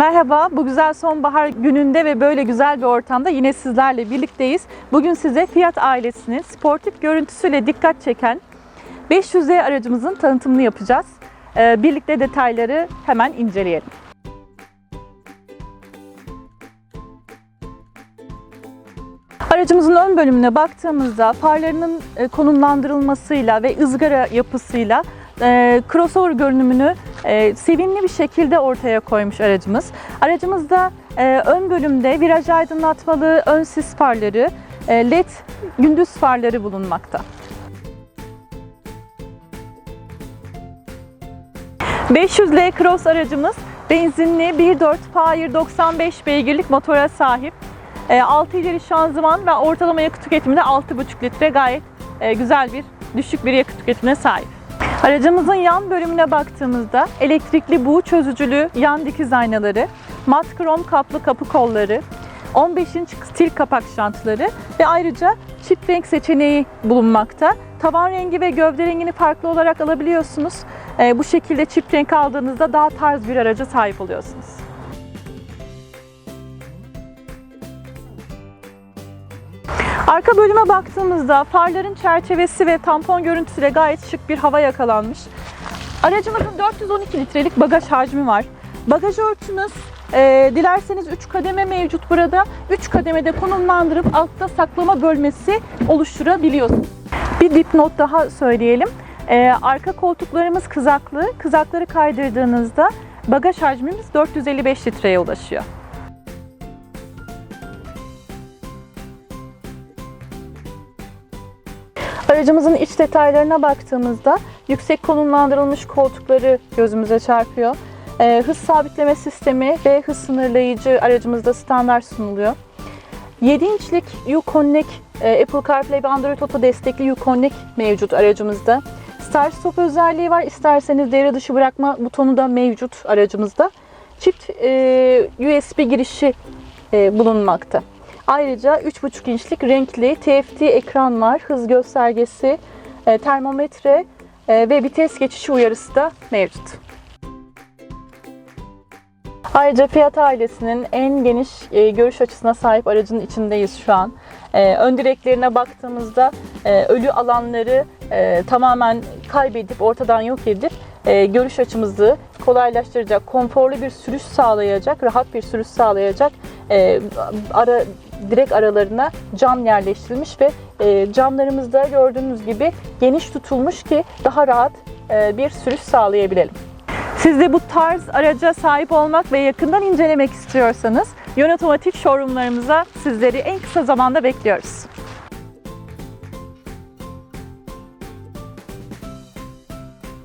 Merhaba, bu güzel sonbahar gününde ve böyle güzel bir ortamda yine sizlerle birlikteyiz. Bugün size Fiat ailesinin sportif görüntüsüyle dikkat çeken 500Z aracımızın tanıtımını yapacağız. Ee, Birlikte detayları hemen inceleyelim. Aracımızın ön bölümüne baktığımızda farlarının e, konumlandırılmasıyla ve ızgara yapısıyla e, crossover görünümünü e, sevimli bir şekilde ortaya koymuş aracımız. Aracımızda e, ön bölümde viraj aydınlatmalı ön sis farları, e, led gündüz farları bulunmakta. 500L Cross aracımız benzinli 1.4 Power 95 beygirlik motora sahip. 6 ileri şanzıman ve ortalama yakıt tüketimi de 6,5 litre gayet e, güzel bir düşük bir yakıt tüketimine sahip. Aracımızın yan bölümüne baktığımızda elektrikli buğu çözücülü yan dikiz aynaları, mat krom kaplı kapı kolları, 15 inç stil kapak şantları ve ayrıca çift renk seçeneği bulunmakta. Tavan rengi ve gövde rengini farklı olarak alabiliyorsunuz. Ee, bu şekilde çift renk aldığınızda daha tarz bir araca sahip oluyorsunuz. Arka bölüme baktığımızda farların çerçevesi ve tampon görüntüsüyle gayet şık bir hava yakalanmış. Aracımızın 412 litrelik bagaj hacmi var. Bagaj örtümüz e, dilerseniz 3 kademe mevcut burada. 3 kademede konumlandırıp altta saklama bölmesi oluşturabiliyorsunuz. Bir dipnot daha söyleyelim. E, arka koltuklarımız kızaklı. Kızakları kaydırdığınızda bagaj hacmimiz 455 litreye ulaşıyor. Aracımızın iç detaylarına baktığımızda yüksek konumlandırılmış koltukları gözümüze çarpıyor. Ee, hız sabitleme sistemi ve hız sınırlayıcı aracımızda standart sunuluyor. 7 inçlik U-Connect, e, Apple CarPlay ve Android Auto destekli U-Connect mevcut aracımızda. Start stop özelliği var. İsterseniz devre dışı bırakma butonu da mevcut aracımızda. Çift e, USB girişi e, bulunmakta. Ayrıca 3,5 inçlik renkli TFT ekran var. Hız göstergesi, e, termometre e, ve vites geçişi uyarısı da mevcut. Ayrıca Fiat ailesinin en geniş e, görüş açısına sahip aracın içindeyiz şu an. Ön direklerine baktığımızda ölü alanları tamamen kaybedip ortadan yok edip görüş açımızı kolaylaştıracak, konforlu bir sürüş sağlayacak, rahat bir sürüş sağlayacak ara direk aralarına cam yerleştirilmiş ve e, camlarımızda gördüğünüz gibi geniş tutulmuş ki daha rahat e, bir sürüş sağlayabilelim. Siz de bu tarz araca sahip olmak ve yakından incelemek istiyorsanız Yön Otomatik showroomlarımıza sizleri en kısa zamanda bekliyoruz.